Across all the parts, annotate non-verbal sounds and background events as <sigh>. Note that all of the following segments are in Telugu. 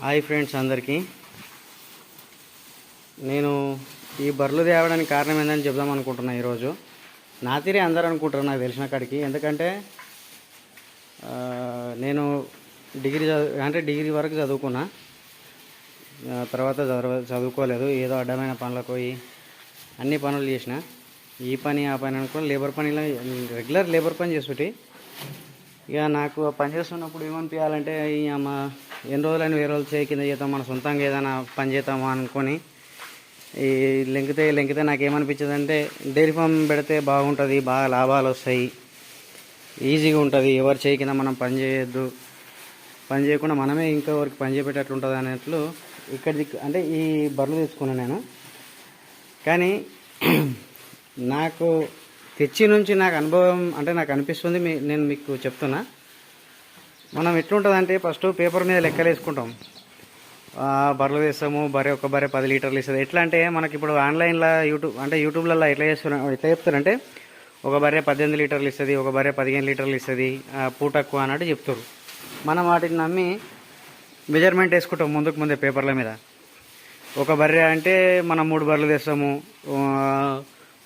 హాయ్ ఫ్రెండ్స్ అందరికీ. నేను ఈ బర్రెలు తేవడానికి కారణం ఏందని చెప్దాం అనుకుంటున్నా ఈరోజు. నా తీరే అందరూ అనుకుంటారు నాకు తెలిసిన కాడికి. ఎందుకంటే నేను డిగ్రీ చదువు అంటే డిగ్రీ వరకు చదువుకున్నా. తర్వాత చదువుకోలేదు. ఏదో అడ్డమైన పనులకు పోయి అన్ని పనులు చేసిన. ఈ పని ఆ పని అనుకుని లేబర్ పనిలో రెగ్యులర్ లేబర్ పని చేసుకుంటే ఇక నాకు పని చేస్తున్నప్పుడు ఏమనిపించాలంటే ఈ అమ్మ ఎన్ని రోజులని వేరే రోజులు చేయి కింద చేద్దాం మన సొంతంగా ఏదైనా పని చేద్దామా అనుకొని ఈ లెంకితే లెంకితే నాకు ఏమనిపించదు అంటే డైరీ ఫామ్ పెడితే బాగుంటుంది బాగా లాభాలు వస్తాయి ఈజీగా ఉంటుంది ఎవరు చేయి కింద మనం పని చేయొద్దు పని చేయకుండా మనమే ఇంకా వరకు పని చేపేటట్లు ఉంటుంది అన్నట్లు ఇక్కడ దిక్కు అంటే ఈ బర్రెలు తీసుకున్నాను నేను. కానీ <clears throat> నాకు తెచ్చి నుంచి నాకు అనుభవం అంటే నాకు అనిపిస్తుంది మీ నేను మీకు చెప్తున్నా. మనం ఎట్లుంటుందంటే ఫస్ట్ పేపర్ మీద లెక్కలు వేసుకుంటాం. బర్రెలు వేస్తాము బరే ఒక బరే పది లీటర్లు ఇస్తుంది ఎట్లా అంటే మనకి ఇప్పుడు ఆన్లైన్లో యూట్యూబ్ అంటే యూట్యూబ్లలో ఎట్లా చేస్తున్నా ఎట్లా చెప్తారంటే ఒక బరే పద్దెనిమిది లీటర్లు ఇస్తుంది ఒక బరే పదిహేను లీటర్లు ఇస్తుంది పూటక్కు అన్నట్టు చెప్తారు మనం వాటిని నమ్మి మెజర్మెంట్ వేసుకుంటాం ముందుకు ముందే పేపర్ల మీద. ఒక బర్రె అంటే మనం మూడు బర్రెలు తెస్తాము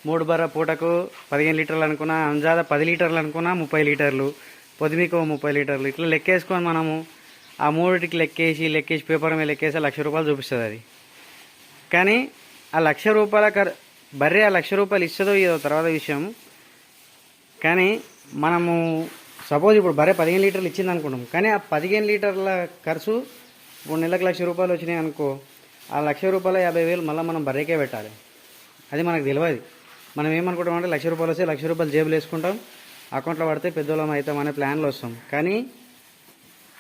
మూడు బర్ర పూటకు పదిహేను లీటర్లు అనుకున్నా అంజాద పది లీటర్లు అనుకున్నా ముప్పై లీటర్లు పొదిమికో ముప్పై లీటర్లు. ఇట్లా లెక్కేసుకొని మనము ఆ మూడిటికి లెక్కేసి లెక్కేసి పేపర్ మీద లెక్కేసి లక్ష రూపాయలు చూపిస్తుంది అది కానీ ఆ లక్ష రూపాయల కర్ బర్రె ఆ లక్ష రూపాయలు ఇస్తుందో ఇదో తర్వాత విషయం. కానీ మనము సపోజ్ ఇప్పుడు బర్రె పదిహేను లీటర్లు ఇచ్చింది అనుకుంటాం. కానీ ఆ పదిహేను లీటర్ల ఖర్చు ఇప్పుడు నెలకు లక్ష రూపాయలు వచ్చినాయి అనుకో ఆ లక్ష రూపాయల యాభై వేలు మళ్ళీ మనం బర్రెకే పెట్టాలి. అది మనకు తెలియదు మనం ఏమనుకుంటాం అంటే లక్ష రూపాయలు వస్తే లక్ష రూపాయలు జేబులు వేసుకుంటాం అకౌంట్లో పడితే పెద్దోళ్ళం అవుతాం అనే ప్లాన్లో వస్తాం. కానీ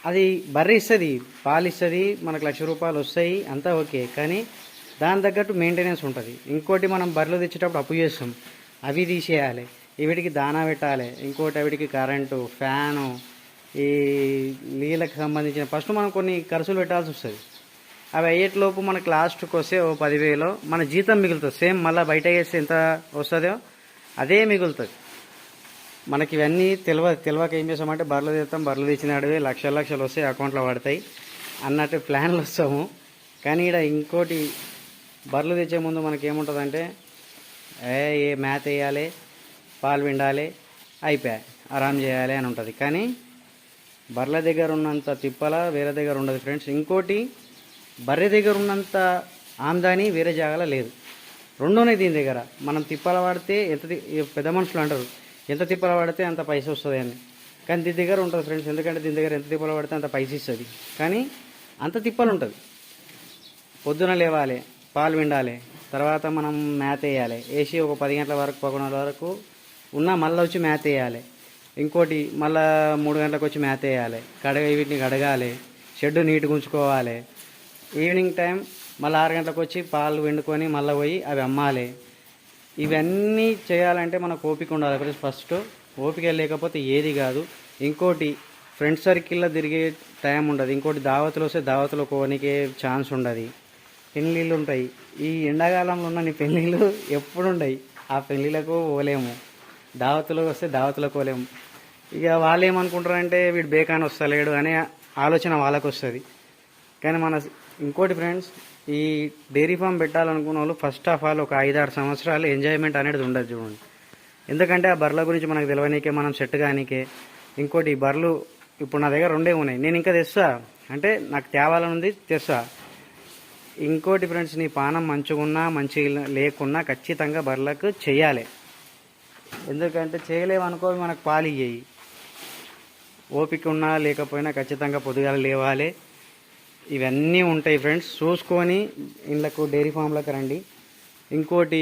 అది బర్రె ఇస్తుంది పాలు ఇస్తుంది మనకు లక్ష రూపాయలు వస్తాయి అంతా ఓకే. కానీ దాని తగ్గట్టు మెయింటెనెన్స్ ఉంటుంది. ఇంకోటి మనం బర్రెలు తెచ్చేటప్పుడు అప్పు చేస్తాం. అవి తీసేయాలి. వీటికి దానా పెట్టాలి. ఇంకోటి వీటికి కరెంటు ఫ్యాను ఈ నీళ్ళకి సంబంధించిన ఫస్ట్ మనం కొన్ని ఖర్చులు పెట్టాల్సి వస్తుంది. అవి అయ్యేట్లోపు మనకు లాస్ట్కి వస్తే ఓ పదివేలు. మన జీతం మిగులుతుంది. సేమ్ మళ్ళీ బయట వేస్తే ఎంత వస్తుందో అదే మిగులుతుంది. మనకి ఇవన్నీ తెలివ తెలియక ఏం చేస్తామంటే బర్రెలు తీస్తాం. బర్రెలు తెచ్చిన అడివి లక్షల లక్షలు వస్తాయి అకౌంట్లో పడతాయి. అన్నట్టు ప్లాన్లు వస్తాము. కానీ ఇక్కడ ఇంకోటి బర్రెలు తెచ్చే ముందు మనకి ఏముంటుందంటే ఏ ఏ మ్యాథ్ వేయాలి పాలు పిండాలి అయిపోయాయి ఆరామ్ చేయాలి అని ఉంటుంది. కానీ బర్రెల దగ్గర ఉన్నంత తిప్పల వేరే దగ్గర ఉండదు ఫ్రెండ్స్. ఇంకోటి బర్రె దగ్గర ఉన్నంత ఆమ్దాని వేరే జాగాలో లేదు. రెండోనే దీని దగ్గర. మనం తిప్పల వాడితే ఎంత పెద్ద మనుషులు అంటారు ఎంత తిప్పల వాడితే అంత పైస వస్తుంది అని. కానీ దీని దగ్గర ఉంటుంది ఫ్రెండ్స్ ఎందుకంటే దీని దగ్గర ఎంత తిప్పల పడితే అంత పైస ఇస్తుంది. కానీ అంత తిప్పలు ఉంటుంది. పొద్దున లేవాలి పాలు పిండాలి తర్వాత మనం మేత వేయాలి. వేసి ఒక పది గంటల వరకు పదకొండు వరకు ఉన్న మళ్ళీ వచ్చి మేత వేయాలి. ఇంకోటి మళ్ళా మూడు గంటలకు వచ్చి మేత వేయాలి. కడగ వీటిని కడగాలి. షెడ్ నీట్గా ఉంచుకోవాలి. ఈవినింగ్ టైం మళ్ళీ ఆరు గంటలకు వచ్చి పాలు వండుకొని మళ్ళీ పోయి అవి అమ్మాలి. ఇవన్నీ చేయాలంటే మనకు ఓపిక ఉండాలి. ఫస్ట్ ఓపిక లేకపోతే ఏది కాదు. ఇంకోటి ఫ్రెండ్ సర్కిల్లో తిరిగే టైం ఉండదు. ఇంకోటి దావతులు వస్తే దావతులు కోనికే ఛాన్స్ ఉండదు. పెళ్ళిళ్ళు ఉంటాయి. ఈ ఎండాకాలంలో ఉన్న నీ పెళ్ళిళ్ళు ఎప్పుడు ఉండయి. ఆ పెళ్ళిళ్ళకు పోలేము. దావతులు వస్తే దావతులకు పోలేము. ఇక వాళ్ళు ఏమనుకుంటారంటే వీడు బేకాన్ వస్తలేడు అనే ఆలోచన వాళ్ళకు వస్తుంది. కానీ మన ఇంకోటి ఫ్రెండ్స్ ఈ డైరీ ఫామ్ పెట్టాలనుకున్న వాళ్ళు ఫస్ట్ ఆఫ్ ఆల్ ఒక ఐదారు సంవత్సరాలు ఎంజాయ్మెంట్ అనేది ఉండదు చూడండి. ఎందుకంటే ఆ బర్రెల గురించి మనకు తెలియనికే మనం సెట్ కానికే. ఇంకోటి ఈ బర్రెలు ఇప్పుడు నా దగ్గర రెండే ఉన్నాయి. నేను ఇంకా తెస్తా. అంటే నాకు తేవాలని ఉంది తెస్తా. ఇంకోటి ఫ్రెండ్స్ నీ పానం మంచిగున్నా మంచి లేకున్నా ఖచ్చితంగా బర్రెలకు చేయాలి. ఎందుకంటే చేయలేమనుకో మనకు పాలు ఇయ్యి ఓపిక ఉన్నా లేకపోయినా ఖచ్చితంగా పొద్దుగాల లేవాలి. ఇవన్నీ ఉంటాయి ఫ్రెండ్స్. చూసుకొని ఇళ్ళకు డైరీ ఫామ్లకు రండి. ఇంకోటి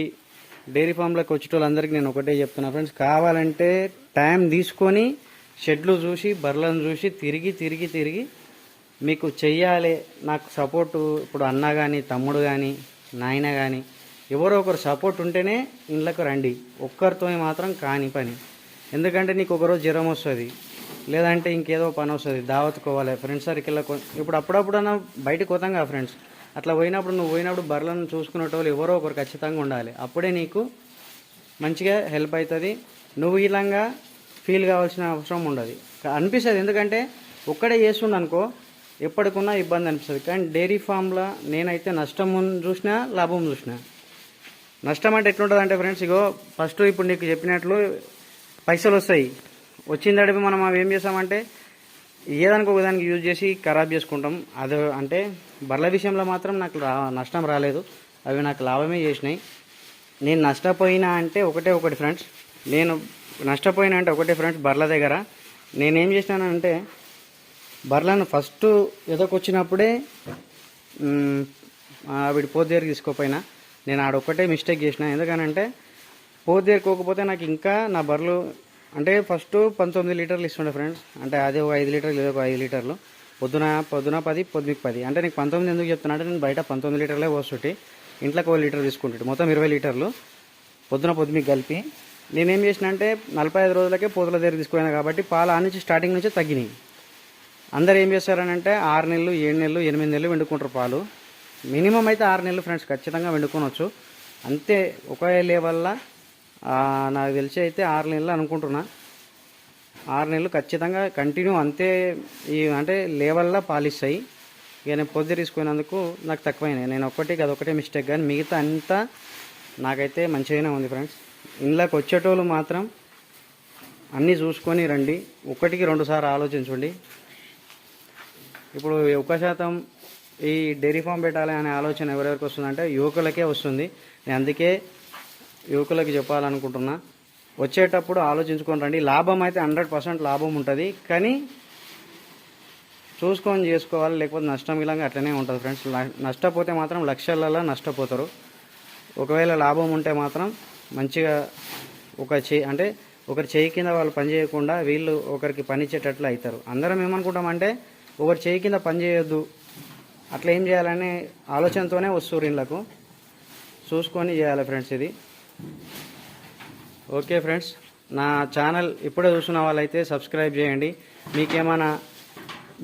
డైరీ ఫామ్లకు వచ్చేటోళ్ళందరికీ నేను ఒకటే చెప్తున్నా ఫ్రెండ్స్. కావాలంటే టైం తీసుకొని షెడ్లు చూసి బర్రెలను చూసి తిరిగి తిరిగి తిరిగి మీకు చెయ్యాలి. నాకు సపోర్టు ఇప్పుడు అన్న కానీ తమ్ముడు కానీ నాయన కానీ ఎవరో ఒకరు సపోర్ట్ ఉంటేనే ఇళ్ళకు రండి. ఒక్కరితో మాత్రం కాని పని. ఎందుకంటే నీకు ఒకరోజు జ్వరం వస్తుంది. లేదంటే ఇంకేదో పని వస్తుంది దావత్కోవాలి ఫ్రెండ్స్ సర్కిల్లో ఇప్పుడు అప్పుడప్పుడన్నా బయటకు పోతాం కదా ఫ్రెండ్స్ అట్లా పోయినప్పుడు నువ్వు పోయినప్పుడు బర్రెలను చూసుకునేటోళ్ళు ఎవరో ఒకరు ఖచ్చితంగా ఉండాలి. అప్పుడే నీకు మంచిగా హెల్ప్ అవుతుంది నువ్వు ఇలాగా ఫీల్ కావాల్సిన అవసరం ఉండదు. అనిపిస్తుంది. ఎందుకంటే ఒక్కడే చేస్తుండ అనుకో ఎప్పటికున్నా ఇబ్బంది అనిపిస్తుంది. కానీ డైరీ ఫామ్లో నేనైతే నష్టం చూసినా లాభం చూసినా. నష్టం అంటే ఎట్లుంటుంది అంటే ఫ్రెండ్స్ ఇగో ఫస్ట్ ఇప్పుడు నీకు చెప్పినట్లు పైసలు వస్తాయి. వచ్చిన తడిపి మనం అవి ఏం చేస్తామంటే ఏదానికి ఒక దానికి యూజ్ చేసి ఖరాబ్ చేసుకుంటాం. అది అంటే బర్ల విషయంలో మాత్రం నాకు రా నష్టం రాలేదు. అవి నాకు లాభమే చేసినాయి. నేను నష్టపోయినా అంటే ఒకటే ఒకటి ఫ్రెండ్స్ నేను నష్టపోయినా అంటే ఒకటే ఫ్రెండ్స్ బర్ల దగ్గర. నేనేం చేసినానంటే బర్లను ఫస్ట్ ఎదకొచ్చినప్పుడే వీడి ఆవిడ పోతు దగ్గరికి తీసుకోపోయినా. నేను ఆడొక్కటే మిస్టేక్ చేసిన. ఎందుకనంటే పోతు దగ్గరికి పోకపోతే నాకు ఇంకా నా బర్రెలు అంటే ఫస్ట్ పంతొమ్మిది లీటర్లు ఇస్తుండే ఫ్రెండ్స్ అంటే అదే ఒక ఐదు లీటర్లు లేదా ఒక ఐదు లీటర్లు. పొద్దున పొద్దున పది పొద్దుకి పది. అంటే నీకు పంతొమ్మిది ఎందుకు చెప్తున్నా అంటే నేను బయట పంతొమ్మిది లీటర్లే పోస్తుంటే. ఇంట్లోకి ఒక లీటర్ తీసుకుంటాడు మొత్తం ఇరవై లీటర్లు. పొద్దున పొద్దుమికి కలిపి. నేనేం చేసిన అంటే నలభై ఐదు రోజులకే పోతుల దగ్గర తీసుకున్నాను కాబట్టి పాలు ఆ నుంచి స్టార్టింగ్ నుంచి తగ్గినాయి. అందరు ఏం చేస్తారని అంటే ఆరు నెలలు ఏడు నెలలు ఎనిమిది నెలలు వండుకుంటారు పాలు. మినిమం అయితే ఆరు నెలలు ఫ్రెండ్స్ ఖచ్చితంగా వండుకోవచ్చు అంతే ఒక లెవెల్లో నాకు తెలిసి అయితే ఆరు నెలలు అనుకుంటున్నా. ఆరు నెలలు ఖచ్చితంగా కంటిన్యూ అంతే ఈ అంటే లేవల్లా పాలిస్తాయి. ఇక నేను పొద్దు తీసుకునేందుకు నాకు తక్కువైనాయి. నేను ఒక్కటి అదొకటే మిస్టేక్ కానీ మిగతా అంతా నాకైతే మంచిగానే ఉంది ఫ్రెండ్స్ ఇంట్లోకి వచ్చేటోళ్ళు మాత్రం అన్నీ చూసుకొని రండి. ఒకటికి రెండుసార్లు ఆలోచించండి. ఇప్పుడు ఒక శాతం ఈ డైరీ ఫామ్ పెట్టాలి అనే ఆలోచన ఎవరెవరికి వస్తుందంటే యువకులకే వస్తుంది. నేను అందుకే యువకులకి చెప్పాలనుకుంటున్నా వచ్చేటప్పుడు ఆలోచించుకొని రండి. లాభం అయితే హండ్రెడ్ పర్సెంట్ లాభం ఉంటుంది కానీ చూసుకొని చేసుకోవాలి లేకపోతే నష్టం ఇలాగా అట్లనే ఉంటుంది ఫ్రెండ్స్. నష్టపోతే మాత్రం లక్షలలో నష్టపోతారు. ఒకవేళ లాభం ఉంటే మాత్రం మంచిగా ఒక చే అంటే ఒకరి చేయి కింద వాళ్ళు పని చేయకుండా వీళ్ళు ఒకరికి పని అవుతారు అందరం ఏమనుకుంటామంటే ఒకరి చేయి కింద పని చేయొద్దు అట్లా ఏం చేయాలనే ఆలోచనతోనే వస్తారు ఇళ్ళకు చూసుకొని చేయాలి ఫ్రెండ్స్ ఇది. ఓకే ఫ్రెండ్స్ నా ఛానల్ ఇప్పుడే చూసిన వాళ్ళైతే సబ్స్క్రైబ్ చేయండి. మీకేమైనా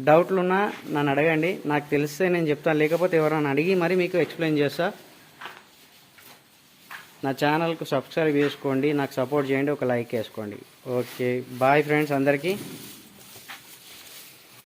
డౌట్లు ఉన్నా నన్ను అడగండి. నాకు తెలిస్తే నేను చెప్తాను. లేకపోతే ఎవరైనా అడిగి మరి మీకు ఎక్స్ప్లెయిన్ చేస్తా. నా ఛానల్కు సబ్స్క్రైబ్ చేసుకోండి. నాకు సపోర్ట్ చేయండి. ఒక లైక్ వేసుకోండి. ఓకే బాయ్ ఫ్రెండ్స్ అందరికీ.